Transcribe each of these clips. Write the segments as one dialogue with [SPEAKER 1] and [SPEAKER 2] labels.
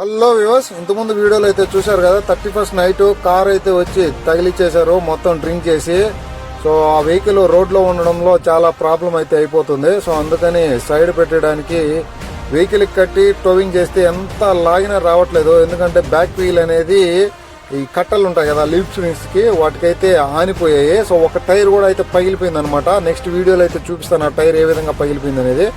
[SPEAKER 1] Hello వివాస్ ఇంతకుముందు వీడియోలో అయితే చూశారు కదా థర్టీ ఫస్ట్ నైట్ కార్ అయితే వచ్చి తగిలిచ్చేశారు మొత్తం డ్రింక్ చేసి. సో ఆ వెహికల్ రోడ్లో ఉండడంలో చాలా ప్రాబ్లం అయితే అయిపోతుంది. సో అందుకని సైడ్ పెట్టడానికి వెహికల్ కట్టి టోవింగ్ చేస్తే ఎంత లాగినా రావట్లేదు. ఎందుకంటే బ్యాక్ వీల్ అనేది ఈ కట్టలు ఉంటాయి కదా లిఫ్ట్ స్ప్రింగ్స్కి వాటికైతే ఆనిపోయాయి. సో ఒక టైర్ కూడా అయితే పగిలిపోయింది అనమాట నెక్స్ట్ వీడియోలో అయితే చూపిస్తాను ఆ టైర్ ఏ విధంగా పగిలిపోయింది అనేది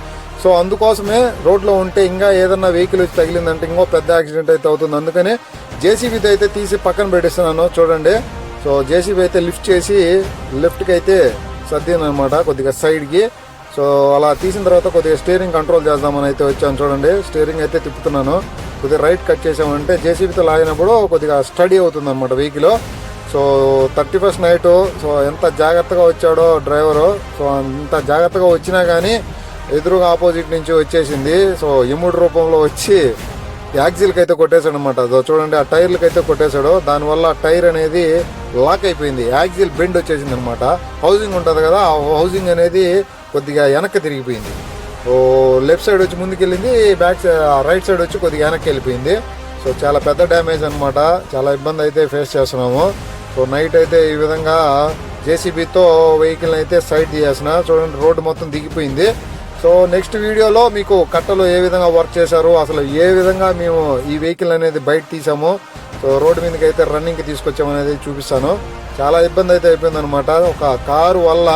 [SPEAKER 1] సో అందుకోసమే రోడ్లో ఉంటే ఇంకా ఏదన్నా వెహికల్ వచ్చి తగిలిందంటే ఇంకో పెద్ద యాక్సిడెంట్ అయితే అవుతుంది. అందుకని జేసీబీతో అయితే తీసి పక్కన పెట్టేస్తున్నాను. చూడండి. సో జేసీబీ అయితే లిఫ్ట్ చేసి లెఫ్ట్కి అయితే సర్దింది అనమాట కొద్దిగా సైడ్కి. సో అలా తీసిన తర్వాత కొద్దిగా స్టీరింగ్ కంట్రోల్ చేద్దామని అయితే వచ్చాను చూడండి. స్టీరింగ్ అయితే తిప్పుతున్నాను. కొద్దిగా రైట్ కట్ చేసామంటే జేసీబీతో లాగినప్పుడు కొద్దిగా స్టడీ అవుతుంది అనమాట vehicle. So thirty first night so ఎంత జాగ్రత్తగా వచ్చాడో డ్రైవరు సో అంత జాగ్రత్తగా వచ్చినా కానీ ఎదురుగా ఆపోజిట్ నుంచి వచ్చేసింది. సో ఇముడు రూపంలో వచ్చి యాక్సిల్కి అయితే కొట్టేశాడు అనమాట చూడండి ఆ టైర్లకి అయితే కొట్టేశాడు. దానివల్ల టైర్ అనేది లాక్ అయిపోయింది. యాక్సిల్ బెండ్ వచ్చేసింది అనమాట హౌసింగ్ ఉంటుంది కదా ఆ హౌసింగ్ అనేది కొద్దిగా వెనక్కి తిరిగిపోయింది. ఓ లెఫ్ట్ సైడ్ వచ్చి ముందుకెళ్ళింది బ్యాక్ సైడ్ రైట్ సైడ్ వచ్చి కొద్దిగా వెనక్కి వెళ్ళిపోయింది. సో చాలా పెద్ద డ్యామేజ్ అనమాట చాలా ఇబ్బంది అయితే ఫేస్ చేస్తున్నాము. సో నైట్ అయితే ఈ విధంగా జేసీబీతో వెహికల్ అయితే సైడ్ తీసేసిన చూడండి రోడ్డు మొత్తం దిగిపోయింది. సో నెక్స్ట్ వీడియోలో మీకు కట్టలు ఏ విధంగా వర్క్ చేశారు అసలు ఏ విధంగా మేము ఈ వెహికల్ అనేది బయట తీసాము సో రోడ్డు మీదకి అయితే రన్నింగ్కి తీసుకొచ్చామనేది చూపిస్తాను. చాలా ఇబ్బంది అయితే అయిపోయింది అనమాట ఒక కారు వల్ల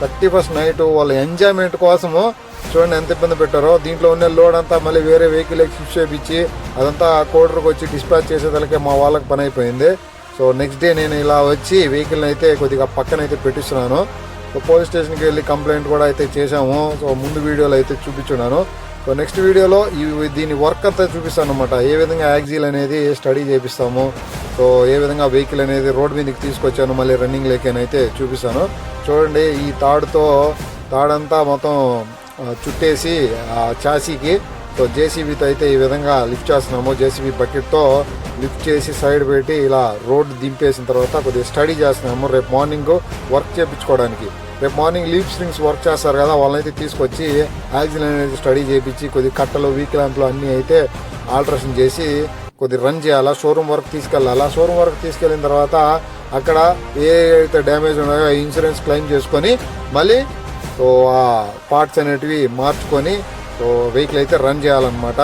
[SPEAKER 1] థర్టీ ఫస్ట్ నైట్ వాళ్ళ ఎంజాయ్మెంట్ కోసము చూడండి ఎంత ఇబ్బంది పెట్టారో. దీంట్లో ఉన్న లోడ్ అంతా మళ్ళీ వేరే వెహికల్ షిఫ్ట్ చేపించి అదంతా కోడర్కి వచ్చి డిస్పాచ్ చేసేదానికే మా వాళ్ళకి పని అయిపోయింది. సో నెక్స్ట్ డే నేను ఇలా వచ్చి వెహికల్ అయితే కొద్దిగా పక్కన అయితే పెట్టిస్తున్నాను. సో పోలీస్ స్టేషన్కి వెళ్ళి కంప్లైంట్ కూడా అయితే చేశాము. సో ముందు వీడియోలో అయితే చూపించున్నాను. సో నెక్స్ట్ వీడియోలో ఈ దీని వర్క్ అంతా చూపిస్తాను అనమాట ఏ విధంగా యాక్సిల్ అనేది స్టడీ చేపిస్తాము. సో ఏ విధంగా వెహికల్ అనేది రోడ్ మీదకి తీసుకొచ్చాను మళ్ళీ రన్నింగ్ లేకనైతే చూపిస్తాను. చూడండి ఈ తాడుతో తాడంతా మొత్తం చుట్టేసి ఆ చాసీకి సో జేసీబీతో అయితే ఈ విధంగా లిఫ్ట్ చేస్తున్నాము. జేసీబీ బకెట్తో లిఫ్ట్ చేసి సైడ్ పెట్టి ఇలా రోడ్ దింపేసిన తర్వాత కొద్దిగా స్టడీ చేస్తున్నాము. రేపు మార్నింగ్ వర్క్ చేయించుకోవడానికి రేపు మార్నింగ్ లీవ్ స్ట్రింగ్స్ వర్క్ చేస్తారు కదా వాళ్ళనైతే తీసుకొచ్చి యాక్సిల్ అనేది స్టడీ చేయించి కొద్ది కట్టలు వీక్ ల్యాంప్లు అన్నీ అయితే ఆల్ట్రేషన్ చేసి కొద్ది రన్ చేయాలా షోరూమ్ వర్క్ తీసుకెళ్ళాలా. షోరూమ్ వర్క్ తీసుకెళ్ళిన తర్వాత అక్కడ ఏ అయితే డ్యామేజ్ ఉన్నాయో ఇన్సూరెన్స్ క్లెయిమ్ చేసుకొని మళ్ళీ సో ఆ పార్ట్స్ అనేటివి మార్చుకొని సో వెహికల్ అయితే రన్ చేయాలన్నమాట.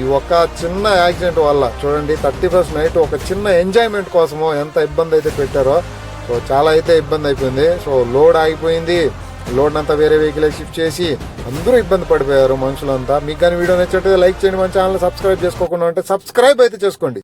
[SPEAKER 1] ఈ ఒక్క చిన్న యాక్సిడెంట్ వల్ల చూడండి థర్టీ ఫస్ట్ నైట్ ఒక చిన్న ఎంజాయ్మెంట్ కోసము ఎంత ఇబ్బంది అయితే పెట్టారో. సో చాలా అయితే ఇబ్బంది అయిపోయింది. సో లోడ్ ఆగిపోయింది. లోడ్ అంతా వేరే వెహికల్ షిఫ్ట్ చేసి అందరూ ఇబ్బంది పడిపోయారు మనుషులంతా. మీకు కానీ వీడియో నచ్చితే లైక్ చేయండి మన ఛానల్ సబ్స్క్రైబ్ చేసుకోకుండా ఉంటే సబ్స్క్రైబ్ అయితే చేసుకోండి.